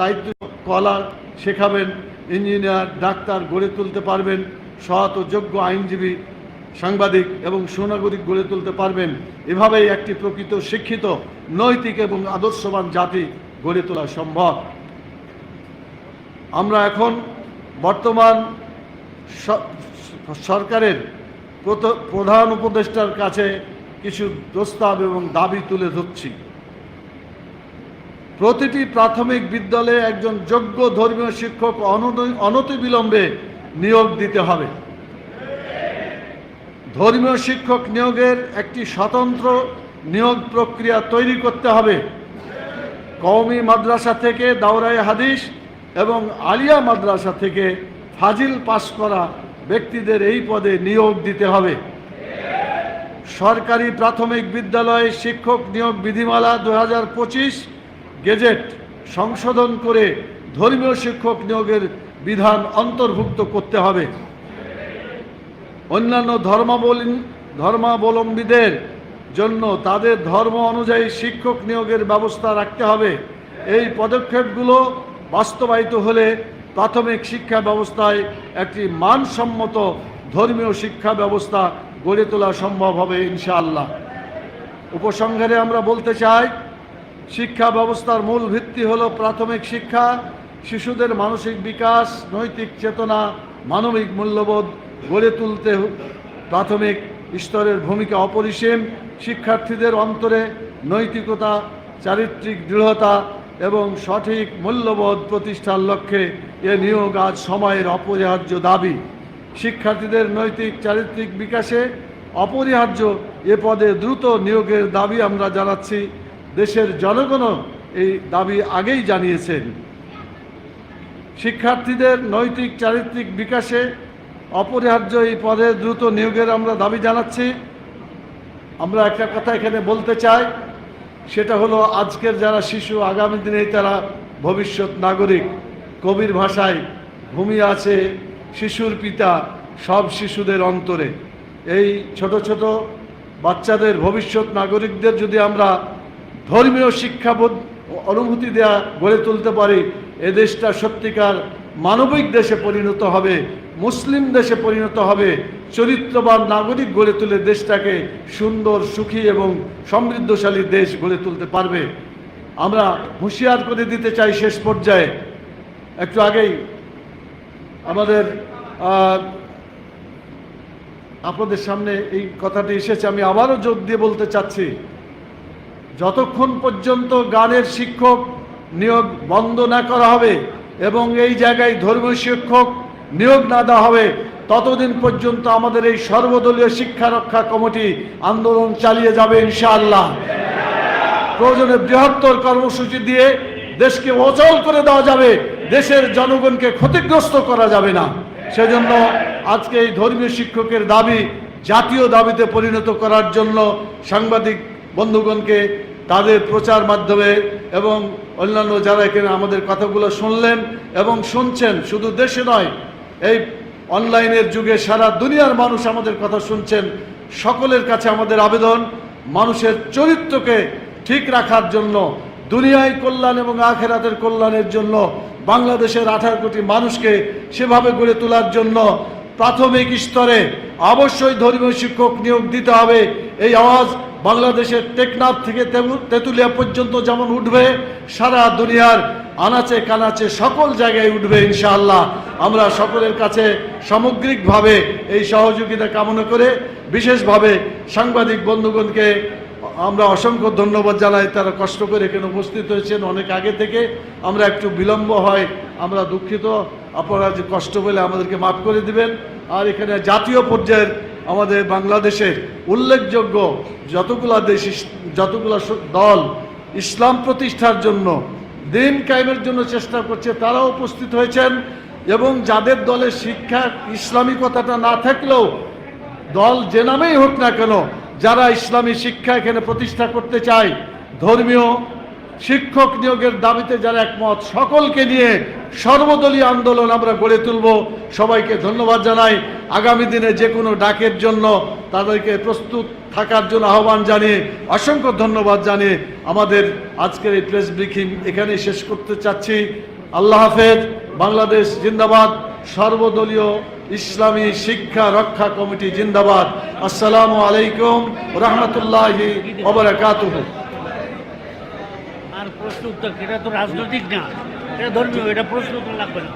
দায়িত্ব কলা শেখাবেন, engineer, doctor গড়ে তুলতে পারবেন, সৎ ও যোগ্য আইনজীবী, সাংবাদিক এবং সুনাগরিক গড়ে তুলতে পারবেন। এভাবেই একটি প্রকৃত শিক্ষিত, নৈতিক এবং আদর্শবান জাতি গড়ে তোলা সম্ভব। আমরা এখন বর্তমান সরকারের প্রধান উপদেষ্টার কাছে কিছু প্রস্তাব এবং দাবি তুলে ধরছি। প্রতিটি প্রাথমিক বিদ্যালয়ে একজন যোগ্য ধর্মীয় শিক্ষক অনতি- অনতিবিলম্বে নিয়োগ দিতে হবে। ধর্মীয় শিক্ষক নিয়োগের একটি স্বতন্ত্র নিয়োগ প্রক্রিয়া তৈরি করতে হবে। কওমি মাদ্রাসা থেকে দাওরাই হাদিস এবং আলিয়া মাদ্রাসা থেকে ফাজিল পাস করা ব্যক্তিদের এই পদে নিয়োগ দিতে হবে। সরকারি প্রাথমিক বিদ্যালয়ে শিক্ষক নিয়োগ বিধিমালা দু হাজার পঁচিশ গেজেট সংশোধন করে ধর্মীয় শিক্ষক নিয়োগের বিধান অন্তর্ভুক্ত করতে হবে। অন্যান্য ধর্মাবলী ধর্মাবলম্বীদের জন্য তাদের ধর্ম অনুযায়ী শিক্ষক নিয়োগের ব্যবস্থা রাখতে হবে। এই পদক্ষেপগুলো বাস্তবায়িত হলে প্রাথমিক শিক্ষা ব্যবস্থায় একটি মানসম্মত ধর্মীয় শিক্ষা ব্যবস্থা গড়ে তোলা সম্ভব হবে ইনশাআল্লাহ। উপসংহারে আমরা বলতে চাই শিক্ষা ব্যবস্থার মূল ভিত্তি হলো প্রাথমিক শিক্ষা, শিশুদের মানসিক বিকাশ, নৈতিক চেতনা, মানবিক মূল্যবোধ গড়ে তুলতে প্রাথমিক স্তরের ভূমিকা অপরিসীম, শিক্ষার্থীদের অন্তরে নৈতিকতা, চারিত্রিক দৃঢ়তা এবং সঠিক মূল্যবোধ প্রতিষ্ঠার লক্ষ্যে এ নিয়োগ আজ সময়ের অপরিহার্য দাবি। শিক্ষার্থীদের নৈতিক, চারিত্রিক বিকাশে অপরিহার্য এ পদে দ্রুত নিয়োগের দাবি আমরা জানাচ্ছি। দেশের জনগণও এই দাবি আগেই জানিয়েছেন। শিক্ষার্থীদের নৈতিক, চারিত্রিক বিকাশে অপরিহার্য এই পদে দ্রুত নিয়োগের আমরা দাবি জানাচ্ছি। আমরা একটা কথা এখানে বলতে চাই, সেটা হলো আজকের যারা শিশু, আগামী দিনে তারা ভবিষ্যৎ নাগরিক, কবির ভাষায় ভূমি আছে শিশুর পিতা সব শিশুদের অন্তরে। এই ছোট ছোট বাচ্চাদের ভবিষ্যৎ নাগরিকদের যদি আমরা ধর্মীয় শিক্ষাবোধ অনুভূতি দেয়া গড়ে তুলতে পারি, এ দেশটা সত্যিকার মানবিক দেশে পরিণত হবে, মুসলিম দেশে পরিণত হবে, চরিত্রবান নাগরিক গড়ে তুলে দেশটাকে সুন্দর, সুখী এবং সমৃদ্ধশালী দেশ গড়ে তুলতে পারবে। আমরা হুঁশিয়ার করে দিতে চাই শেষ পর্যায়ে। একটু আগেই আমাদের আপনাদের সামনে এই কথাটি এসেছে, আমি আবারও যোগ দিয়ে বলতে চাচ্ছি। যতক্ষণ পর্যন্ত গানের শিক্ষক নিয়োগ বন্ধ না করা হবে এবং এই জায়গায় ধর্মীয় শিক্ষক নিয়োগ না দেওয়া হবে, ততদিন পর্যন্ত আমাদের এই সর্বদলীয় শিক্ষা রক্ষা কমিটি আন্দোলন চালিয়ে যাবে ইনশাআল্লাহ। প্রয়োজনে বৃহত্তর কর্মসূচি দিয়ে দেশকে অচল করে দেওয়া যাবে, দেশের জনগণকে ক্ষতিগ্রস্ত করা যাবে না। সেজন্য আজকে এই ধর্মীয় শিক্ষকের দাবি জাতীয় দাবিতে পরিণত করার জন্য সাংবাদিক বন্ধুগণকে তাদের প্রচার মাধ্যমে এবং অন্যান্য যারা এখানে আমাদের কথাগুলো শুনলেন এবং শুনছেন, শুধু দেশে নয়, এই অনলাইনের যুগে সারা দুনিয়ার মানুষ আমাদের কথা শুনছেন। সকলের কাছে আমাদের আবেদন, মানুষের চরিত্রকে ঠিক রাখার জন্য, দুনিয়ায় কল্যাণ এবং আখেরাতের কল্যাণের জন্য, বাংলাদেশের আঠারো কোটি মানুষকে সেভাবে গড়ে তোলার জন্য প্রাথমিক স্তরে অবশ্যই ধর্মীয় শিক্ষক নিয়োগ দিতে হবে। এই আওয়াজ বাংলাদেশের টেকনাফ থেকে তেঁতুলিয়া পর্যন্ত যেমন উঠবে, সারা দুনিয়ার আনাচে কানাচে সকল জায়গায় উঠবে ইনশাআল্লাহ। আমরা সকলের কাছে সামগ্রিকভাবে এই সহযোগিতা কামনা করে, বিশেষভাবে সাংবাদিক বন্ধুগণকে আমরা অসংখ্য ধন্যবাদ জানাই, তারা কষ্ট করে এখানে উপস্থিত হয়েছেন অনেক আগে থেকে। আমরা একটু বিলম্ব হয়, আমরা দুঃখিত। আপনারা যে কষ্ট পেলে আমাদেরকে মাফ করে দিবেন। আর এখানে জাতীয় পর্যায়ের আমাদের বাংলাদেশের উল্লেখযোগ্য যতগুলা দেশ যতগুলা দল ইসলাম প্রতিষ্ঠার জন্য দিন কায়েমের জন্য চেষ্টা করছে, তারাও উপস্থিত হয়েছেন এবং যাদের দলে শিক্ষা ইসলামিকতাটা না থাকলেও দল যে নামেই হোক না কেন, যারা ইসলামী শিক্ষা এখানে প্রতিষ্ঠা করতে চায়, ধর্মীয় শিক্ষক নিয়োগের দাবিতে যারা একমত, সকলকে নিয়ে সর্বদলীয় আন্দোলন আমরা গড়ে তুলব। সবাইকে ধন্যবাদ জানাই। আগামী দিনে যে কোনো ডাকের জন্য তাদেরকে প্রস্তুত থাকার জন্য আহ্বান জানিয়ে অসংখ্য ধন্যবাদ জানিয়ে আমাদের আজকের এই প্রেস ব্রিফিং এখানেই শেষ করতে চাচ্ছি। আল্লাহ হাফেজ। বাংলাদেশ জিন্দাবাদ। সর্বদলীয় ইসলামী শিক্ষা রক্ষা কমিটি জিন্দাবাদ। আসসালামু আলাইকুম রহমতুল্লাহি ওবরাকাতুহু। আর প্রশ্ন উত্তর, এটা তো রাজনৈতিক না। এটা ধর্মীয়, এটা প্রশ্ন লাগবে না।